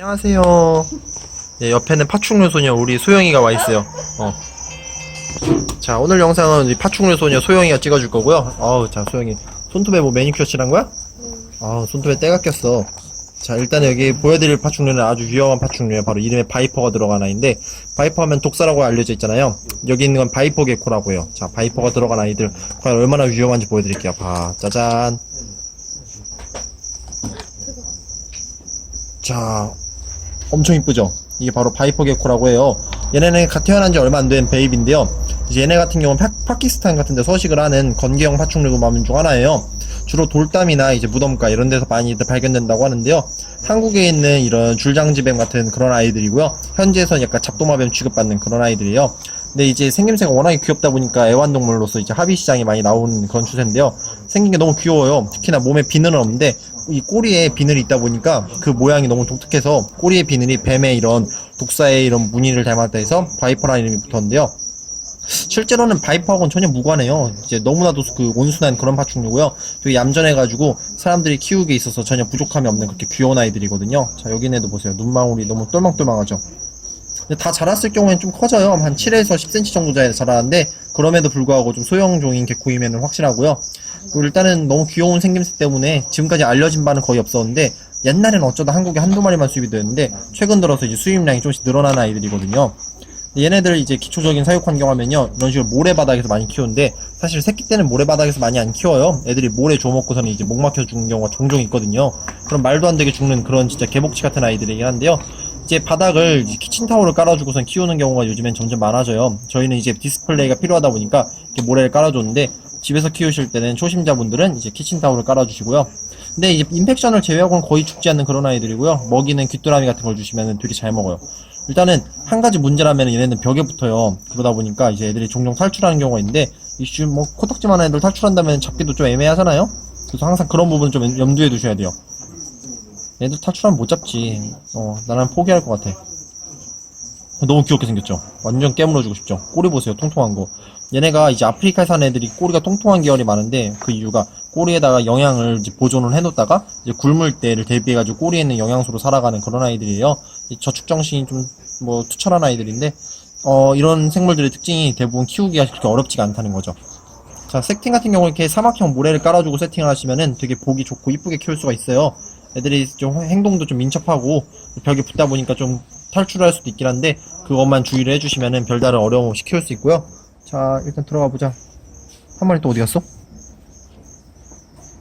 안녕하세요. 네, 옆에는 파충류 소녀 우리 소영이가 와 있어요. 어. 자, 오늘 영상은 이 파충류 소녀 소영이가 찍어줄 거고요. 아우, 자, 소영이. 손톱에 뭐 매니큐어 칠한 거야? 아, 손톱에 때가 꼈어. 자, 일단 여기 보여드릴 파충류는 아주 위험한 파충류예요. 바로 이름에 바이퍼가 들어간 아이인데, 바이퍼 하면 독사라고 알려져 있잖아요. 여기 있는 건 바이퍼 개코라고 해요. 자, 바이퍼가 들어간 아이들, 과연 얼마나 위험한지 보여드릴게요. 봐, 짜잔. 자, 엄청 이쁘죠? 이게 바로 바이퍼 개코라고 해요. 얘네는 갓 태어난 지 얼마 안 된 베이비인데요. 이제 얘네 같은 경우는 파, 파키스탄 같은 데 서식을 하는 건기형 파충류 가문 중 하나예요. 주로 돌담이나 이제 무덤가 이런 데서 많이들 발견된다고 하는데요. 한국에 있는 이런 줄장지뱀 같은 그런 아이들이고요. 현지에서는 약간 잡도마뱀 취급받는 그런 아이들이에요. 근데 이제 생김새가 워낙에 귀엽다 보니까 애완동물로서 이제 합의 시장이 많이 나오는 그런 추세인데요. 생긴 게 너무 귀여워요. 특히나 몸에 비늘은 없는데 이 꼬리에 비늘이 있다 보니까 그 모양이 너무 독특해서 꼬리의 비늘이 뱀의 이런 독사의 이런 무늬를 닮았다 해서 바이퍼라는 이름이 붙었는데요. 실제로는 바이퍼하고는 전혀 무관해요. 이제 너무나도 그 온순한 그런 파충류고요. 되게 얌전해가지고 사람들이 키우기에 있어서 전혀 부족함이 없는 그렇게 귀여운 아이들이거든요. 자, 여기 애도 보세요. 눈망울이 너무 똘망똘망하죠. 다 자랐을 경우에는 좀 커져요. 한 7에서 10cm 정도 자라는데 그럼에도 불구하고 좀 소형종인 개코임에는 확실하고요. 일단은 너무 귀여운 생김새 때문에 지금까지 알려진 바는 거의 없었는데 옛날에는 어쩌다 한국에 한두 마리만 수입이 되는데 최근 들어서 이제 수입량이 조금씩 늘어난 아이들이거든요. 얘네들 이제 기초적인 사육 환경 하면요 이런 식으로 모래바닥에서 많이 키우는데 사실 새끼 때는 모래바닥에서 많이 안 키워요. 애들이 모래 줘먹고서는 이제 목 막혀 죽는 경우가 종종 있거든요. 그럼 말도 안 되게 죽는 그런 진짜 개복치 같은 아이들이긴 한데요. 이제 바닥을 이제 키친타올을 깔아주고선 키우는 경우가 요즘엔 점점 많아져요. 저희는 이제 디스플레이가 필요하다 보니까 이렇게 모래를 깔아줬는데 집에서 키우실 때는 초심자분들은 이제 키친타올을 깔아주시고요 근데 이제 인펙션을 제외하고는 거의 죽지 않는 그런 아이들이고요 먹이는 귀뚜라미 같은 걸 주시면 되게 잘 먹어요 일단은 한 가지 문제라면 얘네는 벽에 붙어요. 그러다 보니까 이제 애들이 종종 탈출하는 경우가 있는데 이슈 뭐 코딱지만 한 애들 탈출한다면 잡기도 좀 애매하잖아요. 그래서 항상 그런 부분 좀 염두에 두셔야 돼요. 얘들 탈출하면 못 잡지. 어 나는 포기할 것 같아. 너무 귀엽게 생겼죠. 완전 깨물어주고 싶죠. 꼬리 보세요, 통통한 거. 얘네가 이제 아프리카에 사는 애들이 꼬리가 통통한 계열이 많은데 그 이유가 꼬리에다가 영양을 이제 보존을 해놓다가 이제 굶을 때를 대비해가지고 꼬리에 있는 영양소로 살아가는 그런 아이들이에요. 이 저축 정신이 좀 뭐 투철한 아이들인데 어 이런 생물들의 특징이 대부분 키우기가 그렇게 어렵지가 않다는 거죠. 자 세팅 같은 경우 이렇게 사막형 모래를 깔아주고 세팅을 하시면은 되게 보기 좋고 이쁘게 키울 수가 있어요. 애들이 좀 행동도 좀 민첩하고 벽에 붙다 보니까 좀 탈출할 수도 있긴 한데 그것만 주의를 해주시면은 별다른 어려움 없이 키울 수 있고요. 자 일단 들어가 보자. 한 마리 또 어디 갔어?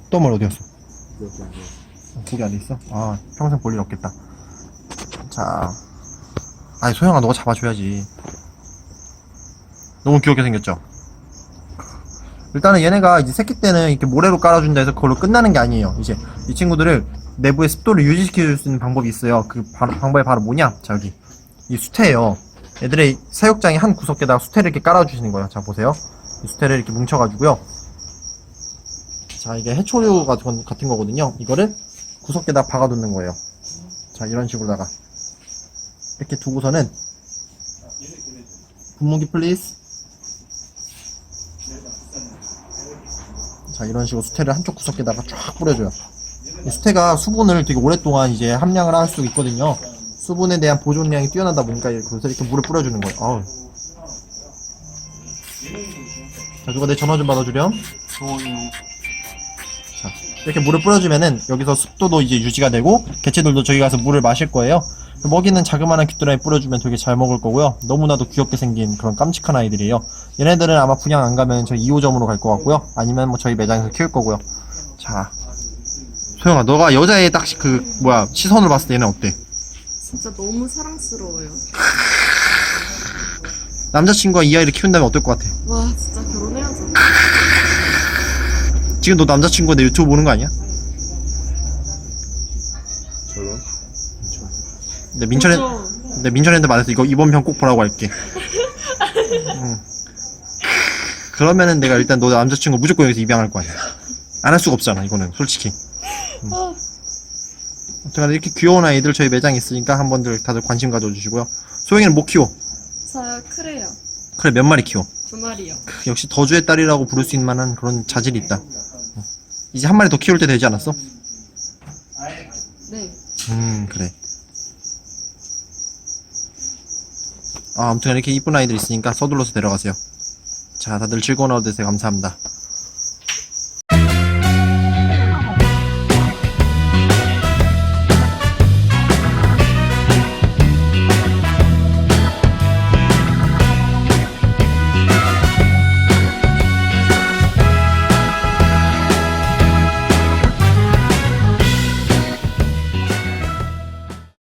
또 한 마리 어디 갔어? 고기 안에 있어? 아 평생 볼 일 없겠다. 자, 아니 소영아 너가 잡아줘야지. 너무 귀엽게 생겼죠? 일단은 얘네가 이제 새끼 때는 이렇게 모래로 깔아준다 해서 그걸로 끝나는 게 아니에요. 이제 이 친구들을 내부의 습도를 유지시켜줄 수 있는 방법이 있어요. 그 바로, 방법이 바로 뭐냐? 자 여기 이 수태예요. 애들의 사육장의 한 구석에다가 수태를 이렇게 깔아주시는 거예요. 자 보세요. 이 수태를 이렇게 뭉쳐가지고요. 자 이게 해초류 같은, 같은 거거든요. 이거를 구석에다 박아두는 거예요. 자 이런 식으로다가 이렇게 두고서는 분무기 플리즈 자 이런 식으로 수태를 한쪽 구석에다가 쫙 뿌려줘요 이 수태가 수분을 되게 오랫동안 이제 함량을 할 수 있거든요 수분에 대한 보존량이 뛰어나다 보니까 그래서 이렇게 물을 뿌려주는 거예요 어우. 자 누가 내 전화 좀 받아주렴 자 이렇게 물을 뿌려주면은 여기서 습도도 이제 유지가 되고 개체들도 저기 가서 물을 마실 거예요 먹이는 자그마한 귀뚜라미 뿌려주면 되게 잘 먹을 거고요. 너무나도 귀엽게 생긴 그런 깜찍한 아이들이에요. 얘네들은 아마 분양 안 가면 저희 2호점으로 갈 것 같고요. 아니면 뭐 저희 매장에서 키울 거고요. 자, 소영아, 너가 여자의 딱 그 뭐야 시선을 봤을 때 얘는 어때? 진짜 너무 사랑스러워요. 남자친구가 이 아이를 키운다면 어떨 것 같아? 와, 진짜 결혼해야죠. 지금 너 남자친구가 내 유튜브 보는 거 아니야? 결혼? 내 민철이 그죠? 내 민철이한테 말해서 이거 이번 편 꼭 보라고 할게. 응. 그러면은 내가 일단 너 남자친구 무조건 여기서 입양할 거 아니야. 안 할 수가 없잖아 이거는 솔직히. 음. 아. 어. 제가 이렇게 귀여운 아이들 저희 매장에 있으니까 한번들 다들 관심 가져주시고요. 소영이는 뭐 키워? 저 크래요. 그래 몇 마리 키워? 두 마리요. 크, 역시 더주의 딸이라고 부를 수 있는 만한 그런 자질이 있다. 어. 이제 한 마리 더 키울 때 되지 않았어? 네. 음 그래. 아, 아무튼 이렇게 이쁜 아이들 있으니까 서둘러서 데려가세요. 자, 다들 즐거운 하루 되세요. 감사합니다.